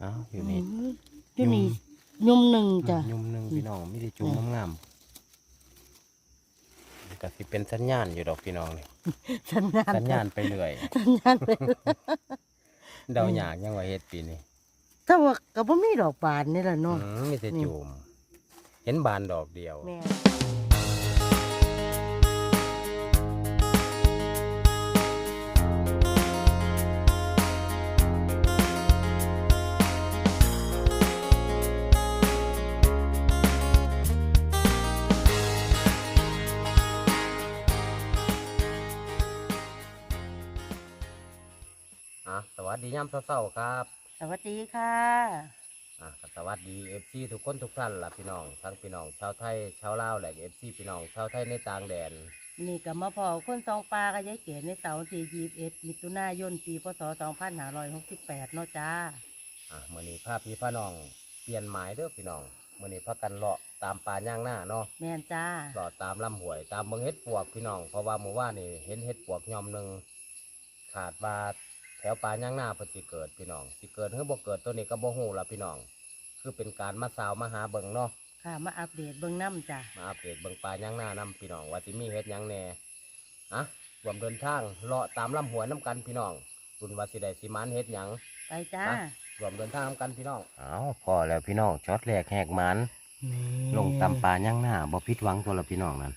เอ้าอยู่นี่อืมอยู่นี่ยุ่มหนึ่งจ้ะยุ่มหนึ่งพี่น้องไม่ได้จุ่มงามๆก็สิเป็นสัญญาณอยู่ดอกพี่น้องนี่สัญญาณสัญญาณไปเรื่อยสัญญาณไปเดาอยากยังว่าเฮ็ดปีนี้ถ้าว่าก็บ่มีดอกบานนี่แหละเนาะอืมมีแต่จุ่มเห็นบานดอกเดียว อะสวัสดียามเช้าๆครับสวัสดีค่ะอะก็สวัสดีเอฟซีทุกคนทุกท่านล่ะพี่น้องทั้งพี่น้องชาวไทยชาวลาวและเอฟซีพี่น้องชาวไทยในต่างแดน นี่ก็มาพอคนสองปลากับยายเก๋ในเสาร์ที่ยี่สิบเอ็ดมิถุนายนปีพศสองพันห้าร้อยหกสิบแปดเนาะจ้าอะมื้อนี้พาพี่พาน้องเปลี่ยนหมายเด้อพี่น้องมื้อนี้พากันเลาะตามป่าย่างหน้าเนาะแม่นจ้าเลาะตามลำห้วยตามเมืองเฮ็ดปวกพี่น้องเพราะว่าเมื่อวานนี่เห็นเฮ็ดปวกยอมหนึงขาดว่า แถวป่าย่างหน้าเพิ่นสิเกิดพี่น้องสิเกิดหรือบ่เกิดตัวนี้ก็บ่ฮู้ล่ะพี่น้อง คือเป็นการมาสาวมาหาเบิ่งเนาะค่ะ มาอัปเดตเบื้องน้ำจ้ามาอัปเดตเบิ่งป่าย่างหน้านํพี่น้องว่าสิมีเฮ็ดหยังแหน่อะรวมเดินทางเลาะตามลำห้วยน้กันพี่น้องรุ่นว่าสิได้สิมานเฮ็ดหยังไปจ้าไปรวมเดินทางนำกันพี่น้องอ้าวพอแล้วพี่น้องช็อตแรกแหกมันนี่ลงตำปลาย่างหน้าบ่ผิดหวังตัวละพี่น้องนั่น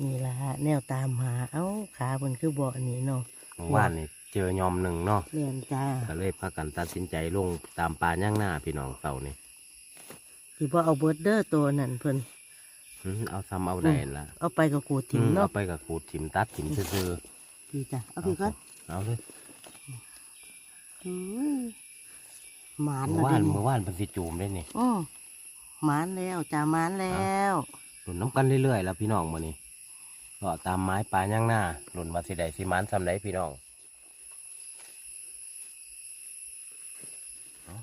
นี่ละแนวตามหา เอ้าขาบนคือบ่อนี่เนาะเมื่อวานนี่ เจอยอมหนึ่งเนาะเรียนจ้าก็เลยพากันตัดสินใจลงตามปลาย่างหน้าพี่น้องเสานี่ที่บ่เอาเบิร์ดเดอร์ตัวนั่นเพิ่นหือเอาซ้ำเอาได้ละเอาไปกับกูอืถิ่มมเนาะเอาไปกับขูดถิ่มตัดถิ่มซื่อพี่จ้ะๆเอาพี่ก่อนเอาเลยอืมหมานเมื่อแล้ววานเด้เมื่อวานเป็นสิจูมได้นี่อืมหมานแล้วจ้าหมานแล้วหล่นน้ำกันเรื่อยๆแล้วพี่น้องมานี่ก็ตามไม้ปลาย่างหน้าหล่นว่าสิได้สิมันซ้ำได้พี่น้อง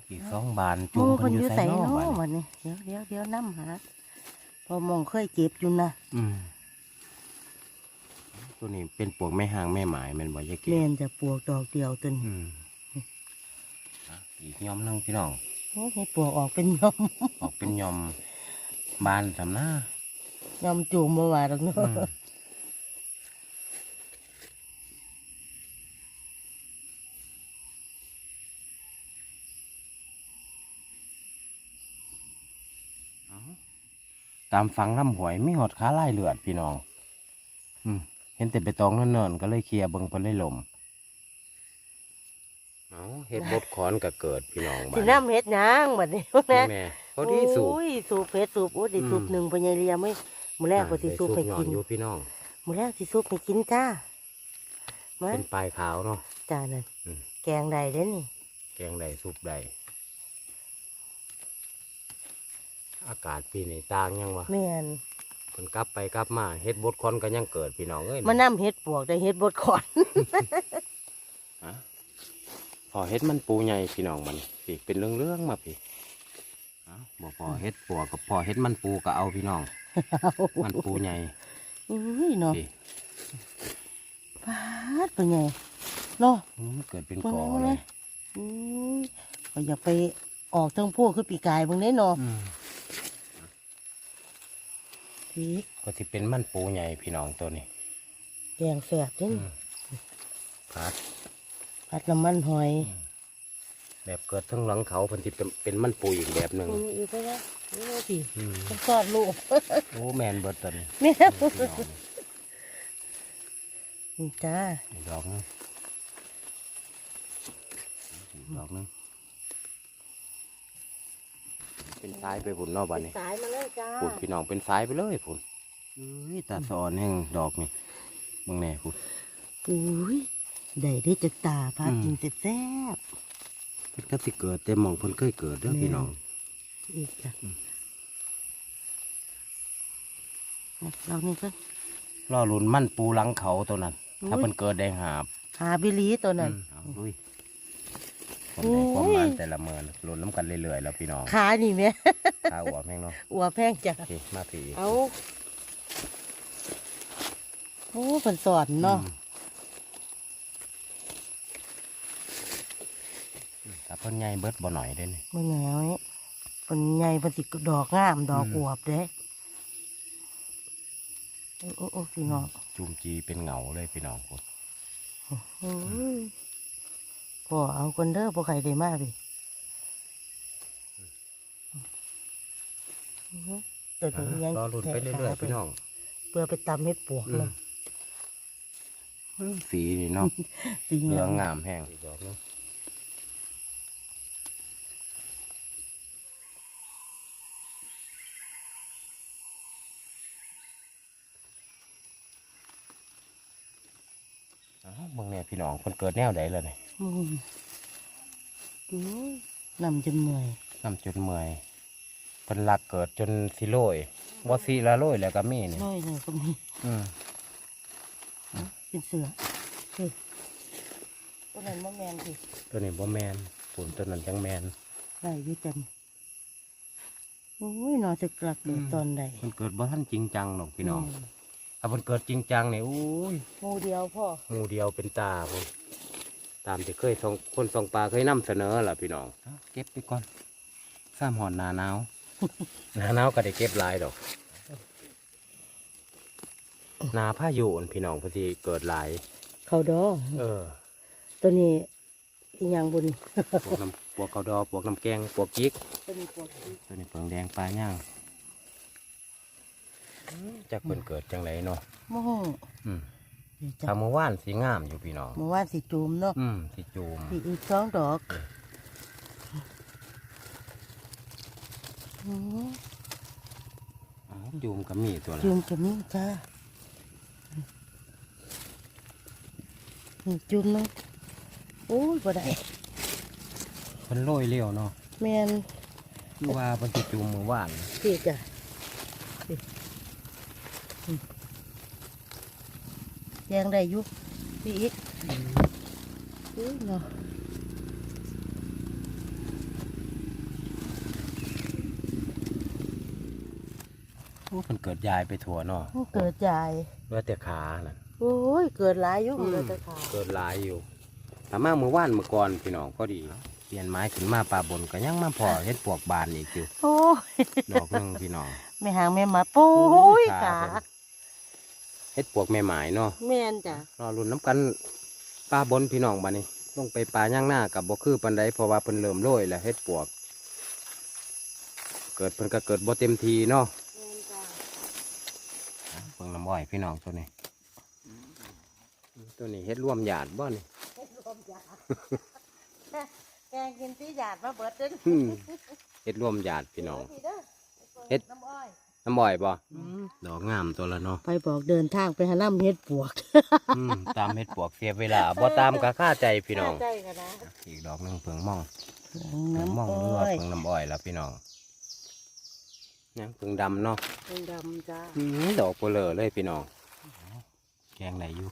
อาอีกสองบานจูมูมคเพิ่นนออยู่ยู่ใส่ใส่นอกเนาะบานวันนี้เดี๋ยวเดี๋ยวเดี๋ยวน้ำหาพอมองเคยเก็บอยู่นะอืมตัวนี้เป็นปวกแม่หางแม่หมายแมันบ่ยายเกเล่นจะปลวกดอกเดียวจนอืมอะอีกยอมหนึงพี่น้องโอ้ให้ปลวกออกเป็นยอมออกเป็นยอมบานสำหน้ายอมจูมบ่ว่าดอกเนาะ อืมเอา ตามฟังลำหวยไม่หอดขาไล่เลือดพี่น้อง อืมเห็นแต่ไปตองเนิ่นๆก็เลยเคลียร์เบิ่งเพิ่นเลยลมเอาเห็ดบดขอนก็เกิดพี่น้องบ้าสินน้ำเฮ็ดหยังบัดนี้แม่แม่พอดีสูบ โอ้ยสูบเฮ็ดสูบโอ้ยได้อืม สูบหนึ่งปัญญาเรียไม่มื้อแรกก็สิสูบให้กิน ได้อยู่พี่น้อง มื้อแรกสิสูบให้กินจ้ามาเป็นปลายขาวเนาะ จ้านั่นอืม แกงใดเด้นี่ แกงใดซุปใด อากาศปีนี้ต่างยังวะแม่นเพิ่นกลับไปกลับมาเฮ็ดบดคอนก็ยังเกิดพี่น้องเอ้ยมาน้ำเฮ็ดปวกได้เฮ็ดบดขอนฮะพอเฮ็ดมันปูใหญ่พี่น้องมันพี่เป็นเรื่องๆมาพี่ฮะบ่พอเฮ็ดปัวกับพอเฮ็ดมันปูก็เอาพี่น้อง มันปูใหญ่อุ้ยเนาะพี่ปาดเป็นไงเนาะอืมเกิดเป็นเบิ่งกอเอาเลเลยยอุ้ยก็อยากไปออกทั้งพวกคือปีกายเบิ่งได้เนาะ อืมพี่ก็สิเป็นมันปูใหญ่พี่น้องตัวนี้แกงแสบเด้นพัดผัดน้ำมันหอย แบบเกิดทั้งหลังเขาเพิ่นสิเป็นเป็นมันปูอีกแบบหนึ่งอืออีกไปแล้วโอ้พี่อืมต้องสอดลูกโอ้แมนเบิดตัวนี้แม่พี่น้องนี่จ้าอีกดอกหนึงอีกดอกหนึง เป็นซ้ายไปผุนเนอกบ้านนี้สายมาเลยจ้าผุนพี่น้องเป็นซ้ายไปเลยผุนอุ้ยตาสอนแห่งดอกนี่มึงแน่ผุนอุ้ยได้ได้จากตาพาอืมกินแต่แซ่บเพิ่นก็สิเกิดแต่หมองเพิ่นเคยเกิดเด้อแม่พี่น้องอีกจ้ะเรานี่ก็รอลุ่นมันปูหลังเขาตัวนั้น ถ้าอุ้ยเพิ่นเกิดได้หาบหาบิลีตัวนั้นอืมเอาลุย คนได้ความโอ้ยมันแต่ละเมินลุ่นน้ำกันเรื่อยๆแล้วพี่น้องขานี่แม่ข้าวหัวแม่งเนาะอัวแพงจ้ะโอเคมาผีเอาโอ้ผนสอนเนาะอืมตเพิ่นใหญ่เบิดบ่หน่อยเด้นี่มันเหนียวนี่เป็นใหญ่เป็นสิดอกงามดอกอืมอวบเด้โอ้โอ้โอ้พี่น้องจูมจีเป็นเหงาเลยพี่น้องพุ่นโอ้ย พ่อเอาคนเด้อพ่อใครได้มากพี่ตัวนี้ยังรอลุ้นไปเรื่อยๆพี่น้องเพื่อไปตำเม็ดปวกเลยอืมสีนี่เนาะสีเหลืงาองมงามแห้งอีกดอกหนึงอ้าว เบิ่งเนี่ยพี่น้องคนเกิดแนวใดเลยเนี่ยอืมโอ้ยนำจนเหนื่อยนำจนเมื่อยเป็นหลักเกิดจนสิโรยบ่สิละโรยแล้วก็มีนี่น้อยเลยก็มีอืมเป็นเสือเฮ้ยตัวนั้นมะแมนสิตัวนี้บ่แมนปุ่นตัวนั้นจังแมน ได้อยุจันโอ้ยนอนจะกลักเกิดตอนใดมันเกิดบ่ทันจริงจังหรอกพี่น้อง ม ถ้ามันเกิดจริงจังนี่อู้ยหมูเดียวพ่อหมูเดียวเป็นตาพุ่นตามที่เคยส่งคนส่งปลาเคยนำเสนอล่ะพี่น้องเอาเก็บไปก่อนซ้ำหอนหนาหนาวหนาหนาวก็ได้เก็บหลายดอกหนาพายุอั่นพี่น้องพอดีเกิดหลาย เขาดอเออ ตัวนี้อีหยังบุญพวกน้ำพวกเขาดอพวกน้ำแกงพวกจิกตัวนี้ปวดที่ตัวนี้เปิงแดงปลาย่าง จักเพิ่นเกิดจังไรเนาะโม่อืมนี่จ้ะถ้าเมื่อวานสีงามอยู่พี่น้องเมื่อวานสิจูมเนาะอืมสิจูมอีกสองดอกอืมอ๋อจูมก็มีตัวละจูมจะมีจ้านี่จูมเนาะโอ้ยบ่ได้เพิ่นโรยเลี้ยวเนาะแมนคือว่าเพิ่นสิจูมเมื่อวานพี่จ้ะพี่อืม แยงได้อยู่พี่อีกอุ้ยเนาะโอ้เพิ่นเกิดยายไปทั่วเนาะมันเกิดใหญ่เหลือแต่ขานั่นโอ้ยเกิดหลายอยู่อืมเลยตะขาเกิดหลายอยู่แต่มาเมื่อวานเมื่อก่อนพี่น้องก็ดีเปลี่ยนไม้ขึ้นมาปลาบนก็ยังมาพอเฮ็ดปวกบานอีกอยู่โอ้ยดอกหนึงพี่น้องไม่ห่างแม่มาโอ้ยขาขา เพิ่นเฮ็ดปวกแม่หมายเนาะแม่นจ้ะรอรุ่นน้ำกันปลาบนพี่น้องบัดนี้ลงไปปลาย่างหน้ากับบ่คือปันใดเพราะว่าเพิ่นเริ่มโรยแล้วเฮ็ดปวก เกิดเพิ่นก็เกิดบ่เต็มทีเนาะแม่นจ้ะเพิ่งน้ำอ้อยพี่น้องตัวนี้ ตัวนี้เฮ็ดร่วมหยาดบ่นี่รวมยาแกงกินที่หยาดมาเบิดเด้ออืมเฮ็ดร่วมหยาดพี่น้องพี่เด้อเฮ็ด น้ำอ้อย น้ำอ้อยบ่ดอกงามตัวละเนาะไปบอกเดินทางไปหาน้ำเฮ็ดปวก อืมตามเฮ็ดปวกเสียเวลาบ่ตามก็ค่าใจพี่น้อง ใจกันนะอีกดอกหนึงเพิ่งม่องเพิ่งน้ำม่องอ้เรืออยเพิ่งน้ำอ้อยแล้วพี่น้องยังเพิ่งดำเนาะเพิ่งดำจ้าอืมดอกเปลือเลยพี่น้อง แกงไหนอยู่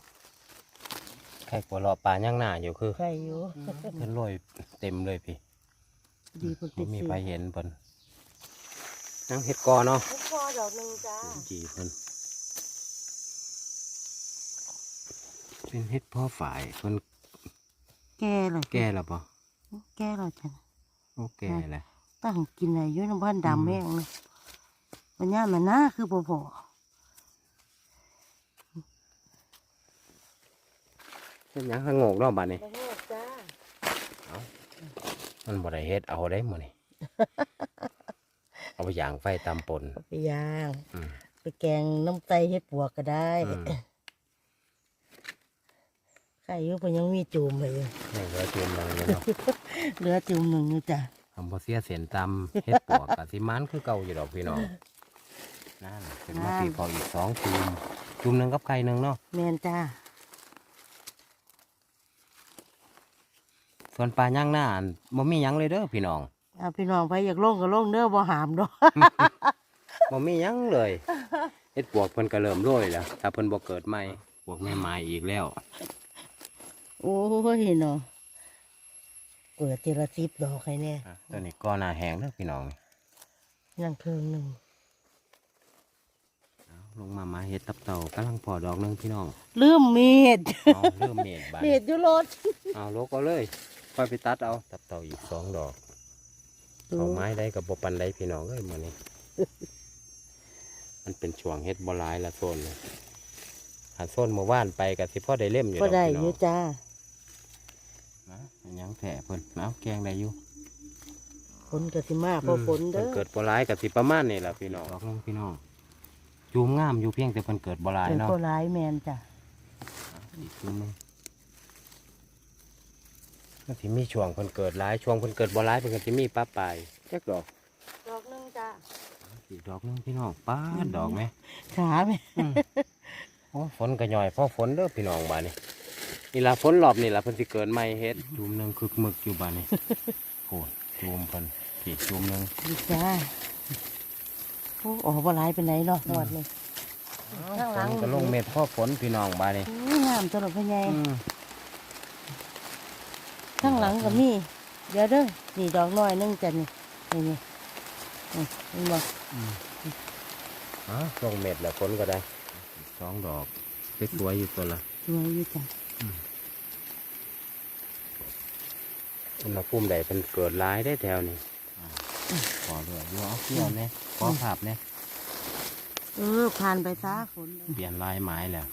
ไข่ปลอปลาย่างหน้าอยู่คือใครอยู่เพิ่นโรยเต็มเลยพี่ดีเพิ่งติบ่ดมีซื้อใครเห็นเพิ่น ยังเฮ็ดกอเนาะเฮ็ดพอดอกหนึ่งจ้าจีเพิ่นเป็นเฮ็ดพ่อฝ่ายเพิ่นแก่เลยแก่แล้วบ่แก่แล้วจ้ะโอ้แก่แล้วตั้งกินอะไรอยู่น้ำบ้านดำแห้งเลยมันย่ามันน่าคือบ่พอเป็นหยังสงกเนาะบัดนี้บ่ฮู้จ้ามันบ่ได้เฮ็ดเอาได้มื้อนี้ เอาไปย่างไฟตามปนเอาไปย่าง อืม ไปแกงน้ำไตเฮ็ดปวกก็ได้อืมใครอยู่เพิ่นยังมีจูมไปอยู่นี่เหลือจุ่มลงเลยเนาะเหลือจูมหนึ่งอยู่จ้ะคำบ่เสียเส้นตามเฮ็ดปวกกะสิมันคือเก่าอยู่ดอกพี่น้องนั่นเป็นมาปีพออีกสองจุ่มจุ่มหนึงกับไข่หนึงเนาะแม่นจ้าส่วนปลาย่างหน้าอันบ่มีหยังเลยเด้อพี่น้อง เอาพี่น้องไปอยากลงก็ลงเด้อบ่หามดอกบ่มีหยังเลยเฮ็ดปวกเพิ่นก็เริ่มโรยแล้วถ้าเพิ่นบ่เกิดใหม่ปวกแม่ไม้อีกแล้ว โอ้ยเนาะเปิดทีละสิบดอกให้แน่อะตัวนี้ก็หน้าแห้งเด้อพี่น้องยังครึ่งหนึ่งเอาลงมามาเฮ็ดตับเต่ากำลังพอดอกหนึงพี่น้องลืมมีดเอาเริ่มเมดบาดมีดอยู่รถเอาโลกเอาเลยค่อยไปตัดเอาตัดเต่าอีกสองดอก เอาไม้ได้กับบปันได้พี่น้องเอ้ยมานี่มันเป็นช่วงเฮ็ดบหลายละโซนเลยหาโซนเมื่อวานไปกับสิพ่อได้เล่มอยู่ก็ได้พี่อน้ยู่องจ้านะอันยังแถเพิ่นเอาแกงได้อยู่ฝนก็สิมาเพราะฝนเด้เพิ่อนเกิดบ่หลายกับสิประมาณนี่ล่ะพี่น้องดอกนึงพี่น้องจูมงามอยู่เพียงแต่เพิ่นเกิดบ่หลายเป็นเนาะก็ร้ายแมนจ้ะอีกจูมหนึง มันสิมีช่วงเพิ่นเกิดหลายช่วงเพิ่นเกิดบ่หลายเพิ่นก็สิมีป้าปลายจักดอกดอกนึงจ้าอีกดอกหนึงพี่น้องป้าดดอกไหมขาแม่โอ้ฝนก็ย่อยพอฝนเด้อพี่น้องบ้านนี้นี่ล่ะฝนรอบนี่ล่ะเพิ่นสิเกิดใหม่เฮ็ดจูมหนึงคึกมึกอยู่บ้านนี้โอ้ยจูมเพิ่นอีกจูมหนึงดีจ้าโอ้ออกบ่ร้ายเป็นไหนเนาะนวดเลยข้างหลังฝนก็ลงเม็ดพ่อฝนพี่น้องบ้านนี้ อุ้ยงามตลอดพะไงอืม ข้างหลังก็มี เดี๋ยวเด้อนี่ดอกน้อยนึงจ้ะนี่นี่นี่นี่เห็นบ่อ๋อลงเม็ดแล้วฝนก็ได้สองดอกสวยๆอยู่ตัวละสวยอยู่จ้ะอุณหภูมิใดเป็นเกิดร้ายได้แถวนี้ขอด้วยอยู่เอาเกี่ยวเนี่ยขอภาพเนี่ยเออผ่านไปซะฝนเปลี่ยนลายไม้แล้ว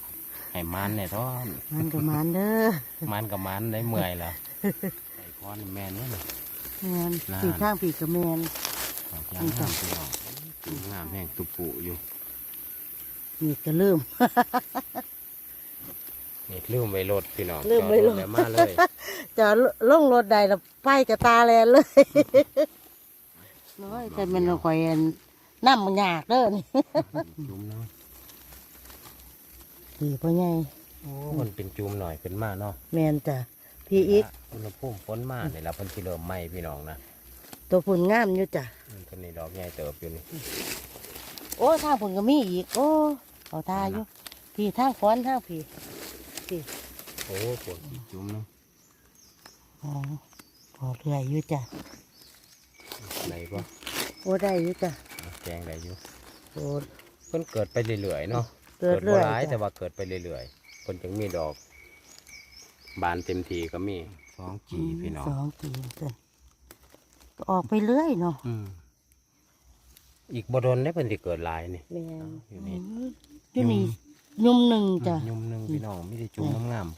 ให้มันเนี่ยท้อนมันก็มันเด้อมันกับมันได้เมื่อยแล้ว ใส่ก้อนแม่นเนี่ยนะแมนน่าสีข้างปีกกับแมนดอกยางงามพี่น้องตูงามแห้งตุปุอยู่นี่ก็เริ่มนี่ลืมไว้รถพี่น้องลืมไว้รถจอดแล้วมาเลยจะลงรถใดละไปกับตาแลนเลยน้อยแต่มันคอยอันน้ำมันยากเด้อนี่จุ่มเนาะดีพ่อใหญ่โอ้มันเป็นจุ่มหน่อยขึ้นมาเนาะแมนจ้ะ พี่อีกอุณหภูมิฝนมาเนี่ยแล้วเพิ่นสิเริ่มไหม้พี่น้องนะตัวฝุ่นงามอยู่จ้ะอืมต้นนี้ดอกใหญ่เติบอยู่นี่โอ้ทางฝุ่นก็มีอีก โอ้เอาตาอยู่พี่ทางฟ้อนทางพี่โอ้ปวดอีกจุ่มเนาะอ๋อพอเรื่อยอยู่จ้ะไหนก็โอ้ได้อยู่จ้ะแกงได้อยู่โอ้เพิ่นเกิดไปเรื่อยๆเนาะเกิดบ่เรื่อยหลายแต่จ้ะว่าเกิดไปเรื่อยๆเพิ่นจึงมีดอก บานเต็มทีก็มีสองจีพี่น้องสองจีนจ้ะก็ออกไปเรื่อยเนาะอืมอีกบ่โดนได้เพิ่นสิเกิดหลายนี่แม่นอยู่นี่อยู่นี่ยุ่มหนึ่งจ้ะยุ่มหนึงพี่น้องมีแต่จุ่มงามๆ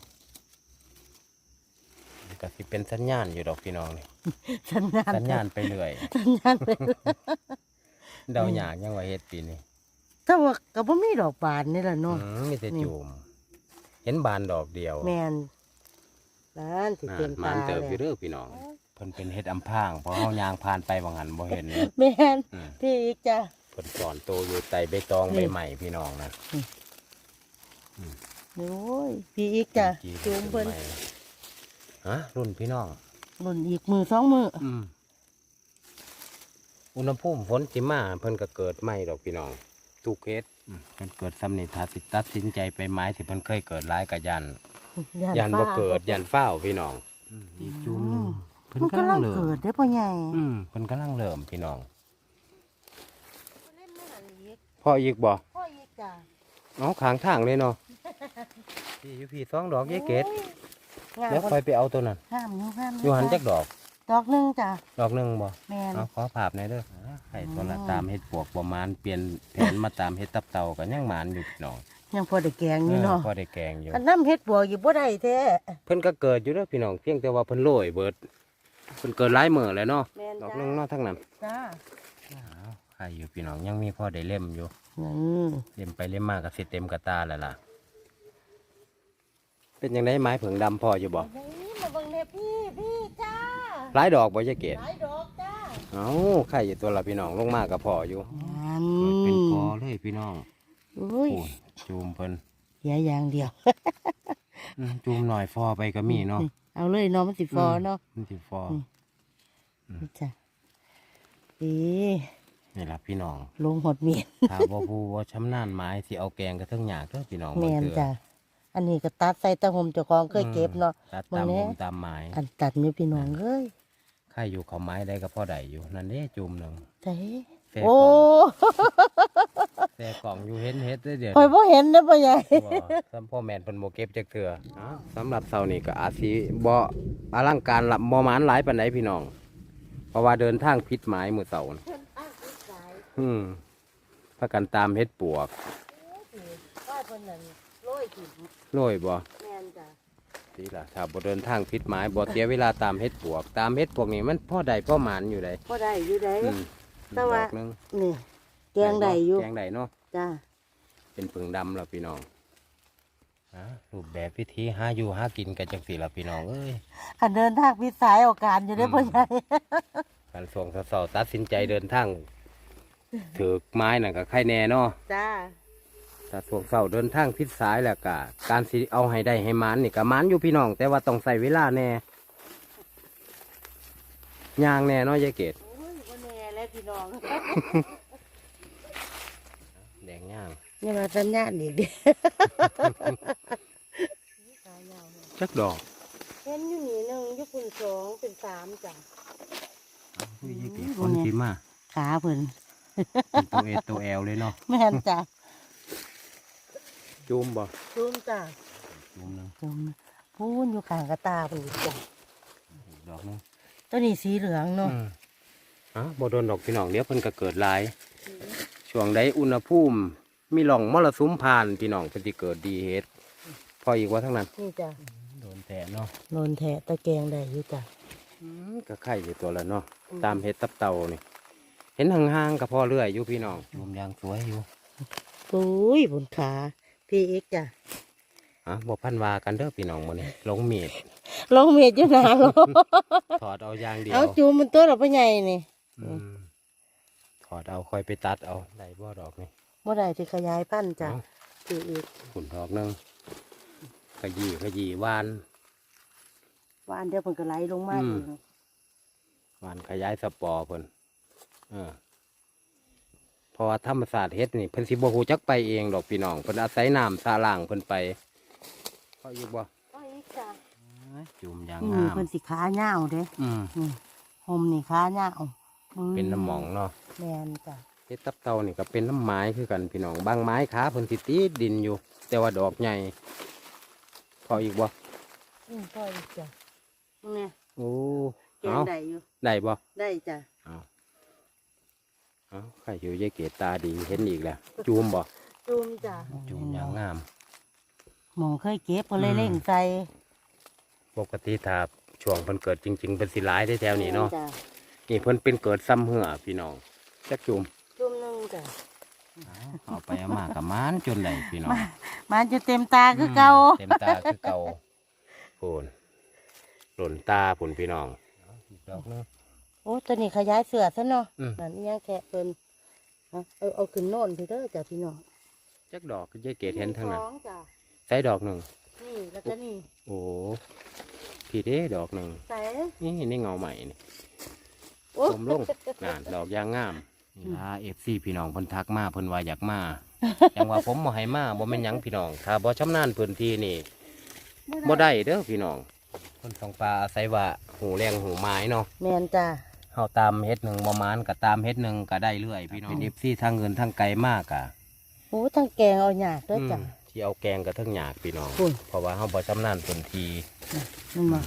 นี่ก็สิเป็นสัญญาณอยู่ดอกพี่น้องนี่สัญญาณสัญญาณไปเรื่อยสัญญาณไปเรื่อยเดาหยากยังว่าเฮ็ดปีนี้แต่ว่าก็บ่มีดอกบานนี่แหละเนาะอืมมีแต่นี่จุ่มเห็นบานดอกเดียว แม่น ร้านสิอ่าเต็มมัตานเติบอยู่เลยเด้อพี่น้อง เพิ่นเป็นเฮ็ดอำพรางเพราะเฮายางผ่านไปบางหันบ่เห็นแม่นอืมพี่อีกจ้ะ เพิ่นสอนโตอยู่ไตใบตองนี่ใบใหม่พี่น้องนะโอ้ยพี่อีกจ้ะจีจูงเพิ่นใหม่ฮะรุ่นพี่น้องรุ่นอีกมือสองมืออืมอุณหภูมิฝนสิมาเพิ่นก็เกิดใหม่ดอกพี่น้องทุกเฮ็ดอืมเพิ่นเกิดสำนิทาสิตัดสินใจไปไม้ที่เพิ่นเคยเกิดหลายกะยัน ยันบ่ฟ้าเกิดยันเฝ้าวพี่น้องอีกจุ่มหนึงเพิ่นมันกำกำลัลังงเริ่มเกิดได้อพ่อใหญ่อืมเพิ่นกำลังเริ่มพี่น้องพ่ออีกบ่พ่ออีกจ้ะเอาขางทางเลยเนาะพี่อยู่พี่สองดอกยายเกดโอ้ยเดี๋ยวคอยไปเอาตัวนั้นห้ามอยู่ห้ามอยู่หันจักดอกดอกหนึงจ้ะดอกหนึ่งบ่แม่นเอาขอภาพหน่อยเด้อให้ตัวละตามเฮ็ดปวกประมาณเปลี่ยนแผนมาตามเฮ็ดตับเต่ากันยังหมานอยู่พี่น้อง ยังพอได้แกงอยู่เนาะเออพอได้แกงอยู่อันน้ำเฮ็ดบัวอยู่บ่ได้แท้เพิ่นก็เกิดอยู่เด้อพี่น้องเพียงแต่ว่าเพิ่นโรยเบิดเพิ่นเกิดหลายมื้อแล้วเนาะแม่นดอกจ้ะหนึงเนาะทั้งนั้นจ้าอ้าวใครอยู่พี่น้องยังมีพอได้เล่มอยู่อืมเล่มไปเล่มมาก็สิเต็มกระตาแล้วล่ะ เป็นยังไงไม้ผงดำพออยู่บ่นี่มาเบิ่งแน่พี่พี่จ้าหลายดอกบ่ยายเกดหลายดอกจ้าเอ้าใครอยู่ตัวละพี่น้องลงมาก็พออยู่อันเกิดเป็นกอเลยพี่น้องอุ้ยโอ้ย จูมเพิ่นเสียอย่างเดียว อืมจูมหน่อยฟอไปก็มีเนาะเอาเลยเนาะมันสิฟอเนาะมันสิฟอนี่จ้ะดีนี่ล่ะพี่น้องลงหดเมียนถ้าบ่ผู้บ่ชำนาญไม้สิเอาแกงกระเทิงหยากเด้อพี่น้องแมบางนเทื่อจ้ะอันนี้ก็ตัดใส่ตะหมเจ้าของเคยเก็บเนาะตัดตามมื้อนี้มุมตามไม้อันตัดนี่พี่น้องเอ้ยใครอยู่เขาไม้ได้ก็พอได้อยู่นั่นเด้จูมหนึงใจแฟโอ้ แต่กล่องอยู่เห็นเฮ็ดได้อเดี๋ยวคอยบ่เห็นนะพ่อใหญ่บ่ซ้ำพ่อแม่นเพิ่นบ่เก็บจักเทื่ออ้าวสำหรับเช้านี้ก็อาจสิบ่อลังการละบ่หมานหลายปานใดพี่น้อง เพราะว่าเดินทางผิดหมายมื้อเช้าน่ะอืมพากันตามเฮ็ดปวกว่าเพิ่นนั่นโรยถิ่มโรยบ่ แม่นจ้ะดีล่ะถ้าบ่เดินทางผิดหมายบ่เสียเวลาตามเฮ็ดปวก ตามเฮ็ดปวกนี่มันพ่อใดพ่อหมานอยู่ใดบ่ได้อยู่ได้ อืมแต่ว่า ดอกหนึงนี่ แกงได้อยู่ แกงได้เนาะจ้าเป็นผึ่งดำแล้วพี่น้องอะรูปแบบวิธีหาอยู่หากินกันจังสี่ละพี่น้องเอ้ยคันเดินทางพิสายโอกาสอยู่ได้อพ่อใหญ่ การส่งสาวๆตัดสินใจเดินทางถือไม้น่ะก็ใครแน่เนาะ จ้า ถ้าส่วงเสาเดินทางพิษสายแล้วก็การสิเอาให้ได้ให้หมันนี่ก็หมันอยู่พี่น้อง แต่ว่าต้องใส่เวลาแน่ยางแน่เนาะยายเกด โอ้ยบ่แน่แล้วพี่น้องแดงย่าง อย่ามาสัญญาณอีกเด้จักดอกเห็นอยู่นี่หนึ่งอยู่คุณสองเป็นสามจ้ะ อุ้ยยายเกดอืมคนสีมาขาเพิ่นเป็นตัวเอตัวแอลเลยเนาะแม่นจ้ะจุ่มบ่จุ่มจ้ะจุ่มหนึงจุ่มพูนอยู่ข้างกระตาเพิ่นจ้ะอีกดอกหนึงตัวนี้สีเหลืองเนาะ อืมอะบ่โดนดอกพี่น้องเดี๋ยวเพิ่นก็เกิดหลาย ช่วงใดอุณหภูมิ มีหล่องมรสุมผ่านพี่น้องเพิ่นสิเกิดดีเฮ็ดพออีกว่าทั้งนั้นนี่จ้ะโดนแต่เนาะโนนแทะตะแกงได้อยู่จ้ะก็ไข่อยู่ตัวละเนาะอืมตามเฮ็ดตับเต่านี่เห็นห่างๆก็พอเรื่อยอยู่พี่น้องรวมยางสวยอยู่โอ้ยบนขาพี่เอ็กจ้ะอะบ่พันวากันเด้อพี่น้องมื้อนี้ลงมีดลองเม็ดอยู่หนาลงถอดเอายางเดียวเอาจูมมันตัวเราไปใหญ่นี่อืมถอดเอาค่อยไปตัดเอาได้บ่ดอกนี่ บ่ได้ที่ขยายพันธุ์จ้ะเอาพี่เอ็กขุนดอกหนึงขยี้ขยี้หวาน วานเดียวเพิ่นก็ไหลลงมาอือีม กหวานขยายสปอร์เพิ่นเออเพราะว่าธรรมศาสตร์เฮ็ดนี่เพิ่นสิบ่ฮู้จักไปเองดอกพี่น้องเพิ่นอาศัยน้ำสาล่างเพิ่นไปพออยู่บ่ก็อีกจ้ะจุ่มยางนี่งามเพิ่นสิขาเหย้าเด้อืมนี่ห่มนี่ขาเหย้าบึ้เป็นน้ำหมองเนาะแม่นจ้ะ เฮ็ดตับเต่านี่ก็เป็นน้ำไม้คือกันพี่น้องบางไม้ขาเพิ่นสิติดดินอยู่ แต่ว่าดอกใหญ่พออีกบ่อืมก็อีกจ้ะนี่โอ้แกงเอาได้อยู่ ได้บ่ได้จ้ะเอาเอาใครอยู่ยายเกตตาดีเห็นอีกแล้วจูมบ่จูมจ้ะจูมยางงาม หมองเคยเก็บก็เลยอืมเล่งใส่ปกติถ้าช่วงเพิ่นเกิดจริงๆเพิ่นสิหลายได้แถวนี้เนาะจ้ะนี่เพิ่นเป็นเกิดซ้ำเหือพี่น้องจักจุ่ม จุ่มหนึงจ้ะเอาไปเอามากับมานจนได้พี่น้องมันจะเต็มตาคือเก่าเต็มตาคือเก่าโผนหล่นตาผุนพี่น้องอีกดอกหนึงโอ้ตัวนี้ขยายเสือซะเนาะอืมนั่นนี่ยังแค่เพิ่นเอาเอาเอาขึ้นโน่นพี่เด้อจ้ะพี่น้องจักดอกคือยายเกตเห็นทั้งนั้นสองจ้ะใส่ดอกหนึ่งนี่แล้วก็นี่โอ้พี่เด้ดอกหนึ่งใส่นี่นี่เงาใหม่นี่โอ้ผมลงงานดอกยางงาม นี่ล่ะเอฟซีพี่น้องเพิ่นทักมาเพิ่นว่าอยากมาอย่างว่าผมบ่ให้มาบ่แม่นหยังพี่น้อง ถ้าบ่ชำนาญพื้นที่นี่บ่ได้เด้อพี่น้อง คนสองปลาอาศัยว่าหูแรงหูไม้เนาะแมนจ้ะเฮาตามเฮ็ดหนึ่งบ่มานก็ตามเฮ็ดหนึ่งก็ได้เรื่อยพี่น้องเป็นเอฟซีทางเงินทางไกลมากอะโอ้ทั้งแกงเอาหยากเด้อจ้ะอืมที่เอาแกงกับทั้งหยากพี่น้องคุณเพราะว่าเฮาบ่ชำนาญพื้นที่นี่มา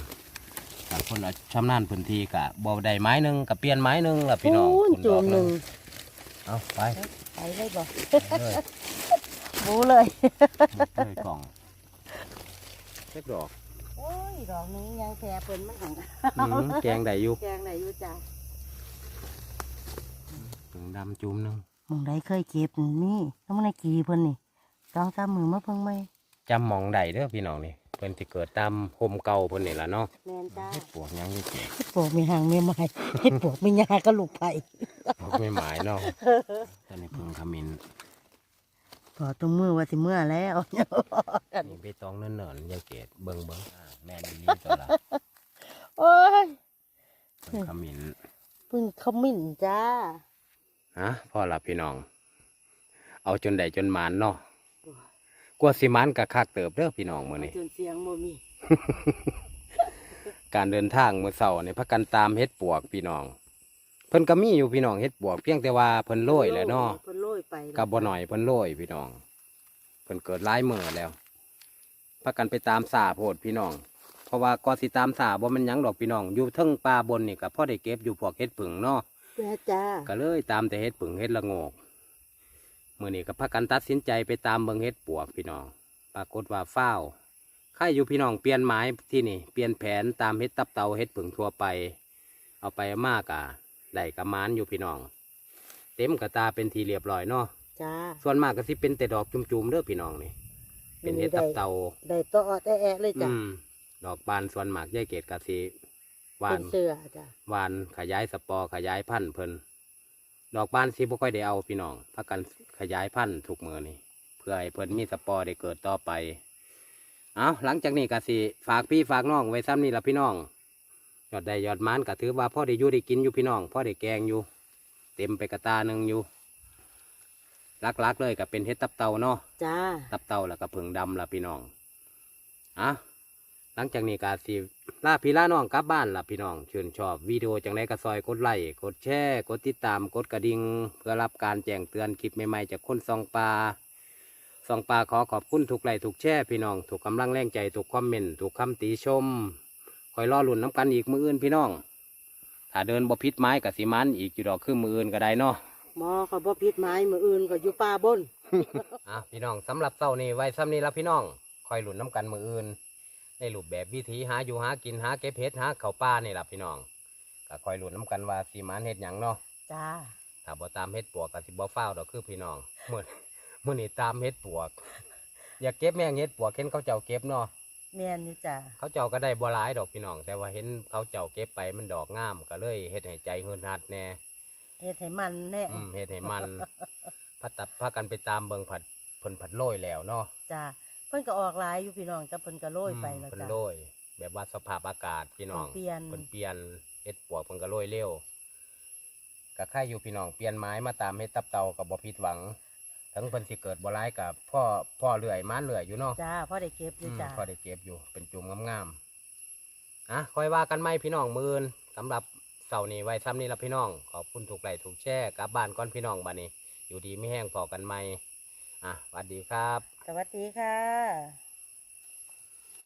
ถ้าคนเอาชำนาญพื้นที่ก็บ่ได้ไม้หนึงก็เปลี่ยนไม้หนึงล่ะพี่น้องโอ้ยคุณจูดอกมหนึ่งเอาไปไปเลยบ่เลยบูเลยเลยกล่องเล็กดอกโอ้ยดอกนี้ยังแค่เพิ่นมันหังอืมแกงได้อยู่แกงไหนอยู่จ้ะถึงดำจุ่มหนึง หมองใดเคยเก็บนี่นี่แล้วมันได้กี่เพิ่นนี่สองสามมือมาเพิ่งไหม จำหมองได้เด้อพี่น้องนี่เพิ่นสิเกิดตามโฮมเก่าเพิ่นนี่ล่ะเนาะแมนจ้าเฮ็ดปวกหยังอยู่เจ๊เฮ็ดปวกมีหางมีไม้เฮ็ดปวกมีหญ้าก็ลูกไผ่ปวกไม่หมายเนาะตอนนี้เพิ่งขมิ้นพอตรงมือว่าสิเมื่อแล้วนี่ใบตองเนิ่นๆยายเกดเบิ่งเบิ่งอ่าแม่นอีหลีตัวละโอ้ยเพิ่งขมิ้นเพึ่งขมิ้นจ้าฮะพ่อละพี่น้อง เอาจนได้จนหมานเนาะ กลัวสิหมานกะคักเติบเด้อพี่น้องมื้อนี้ จนเสียงบ่มีการเดินทางมื้อเช้านี่พักกันตามเฮ็ดปวกพี่น้อง เพิ่นก็มีอยู่พี่น้องเฮ็ดปวกเพียงแต่ว่าเพิ่นโรยแหล้วเนาะเพิ่นโรยไปกับบ่หน่อยเพิ่นโรยพี่น้อง เพิ่นเกิดหลายมื้อแล้วพากันไปตามสาโพดพี่น้อง เพราะว่าก็สิตามสาบ่แมันหยังดอกพี่น้อง อยู่เทิงป่าบนนี่ก็พอได้เก็บอยู่พวกเฮ็ดผึ่งเนาะจ้าจ้าก็เลยตามแต่เฮ็ดผึ่งเฮ็ดละโงก มื้อนี้ก็พากันตัดสินใจไปตามเบิ่งเฮ็ดปวกพี่น้อง ปรากฏว่าฟ้าวใครอยู่พี่น้องเปลี่ยนหมายที่นี่เปลี่ยนแผนตามเฮ็ดตับเตาเฮ็ดผึ่งทั่วไป เอาไปมากอะได้กระมานอยู่พี่น้อง เต็มกระตาเป็นทีเรียบร้อยเนาะจ้าส่วนมากก็สิเป็นแต่ดอกจุ่มๆเด้อพี่น้องนี่ เป็นเห็ดตับเตาได้ต่อแต่แอะเลยจ้ะอืมดอกบานส่วนมากยายเกดกะสิหวาเป็นนเสื้อจ้ะหวานขยายสปอร์ขยายพันธุ์เพิ่น ดอกบานสิบ่ค่อยได้เอาพี่น้องพักกันขยายพันธุ์ทุกมือนี่เพื่อให้เพิ่นมีสปอร์ได้เกิดต่อไป เอาหลังจากนี้กะสิฝากพี่ฝากน้องไว้ซ้ำนี่ละพี่น้องยอดได้ยอดมันก็ถือว่าพ่อได้อยู่ได้กินอยู่พี่น้องพ่อได้แกงอยู่ เต็มไปกระตาหนึ่งอยู่ลักๆเลยก็เป็นเห็ดตับเตาเนาะจ้าตับเต่าแล้วก็ผึ่งดำละพี่น้องอะ หลังจากนี้ก็สิลาพี่ลาน้องกลับบ้านละพี่น้องชื่นชอบวิดีโอจังไรก็ซอยกดไลค์กดแชร์กดติดตามกดกระดิ่งเพื่อรับการแจ้งเตือนคลิปใหม่ๆจากคนซองปลาซองปลาขอขอบคุณทุกไลค์ทุกแชร์พี่น้องถูกกำลังแรงใจถูกคอมเมนต์ถูกคำติชมคอยรอลุ่นน้ำกันอีกมืออื่นพี่น้อง ถ้าเดินบ่พิษไม้กับสีมันอีกอยู่ดอกคือมืออื่นก็ได้เนาะหมอเขาบ่พิษไม้มืออื่นก็อยู่ป่าบนอะพี่น้องสำหรับเต้านี่ไว้ซ้ำนี้ละพี่น้องคอยหลุนน้ำกันมืออื่น ในรูปแบบวิธีหาอยู่หากินหาเก็บเห็ดหาเขาวป่านี่ละพี่น้องก็คอยหลุนน้ำกันว่าสีมันเห็ดหยังเนาะจ้าถ้าบ่ตามเห็ดปวกก็สิบ่ฟ้าวดอกคือพี่น้องมื่อมื่อนี้ตามเห็ดปวก อยากเก็บแม่งเห็ดปวกเห็นเขาเจ้าเก็บเนาะแม่นนี่จ้าเขาเจ้าก็ได้บ่หลายดอกพี่น้อง แต่ว่าเห็นเขาเจ้าเก็บไปมันดอกงามก็เลยเฮ็ดให้ใจเฮือนหัดแน่เฮ็ดให้มันแน่อืมเฮ็ดให้มันพัดตัดพากันไปตามเบิ่งผัดเพิ่นผัดโรยแล้วเนาะจ้า เพิ่นก็ออกหลายอยู่พี่น้องจ้าเพิ่นก็โรยไปแล้วเพิ่นจ้าโรยแบบว่าสภาพอากาศพี่น้องเปลี่ยนเพิ่นเปลี่ยนเฮ็ดปวกเพิ่นก็โรยเร็วก็ค่ายอยู่พี่น้องเปลี่ยนไม้มาตามเฮ็ดตับเตากับบ่ผิดหวัง ทั้งเพิ่นสิเกิดบ่ร้ายกับพ่อพ่อเลื่อยม้านเลื่อยอยู่เนาะ จ้าพอได้เก็บออืยู่มจ้า พอได้เก็บอยู่เป็นจุ่มงามๆอะคอยว่ากันไหมพี่น้องมือนสำหรับเสาร์นี้ไว้ซ้ำนี้ละพี่น้อง ขอบคุณถูกไลค์ถูกแชร์กลับบ้านก่อนพี่น้องบัดนี้ อยู่ดีไม่แห้งพอกันไหม อะสวัสดีครับ สวัสดีค่ะ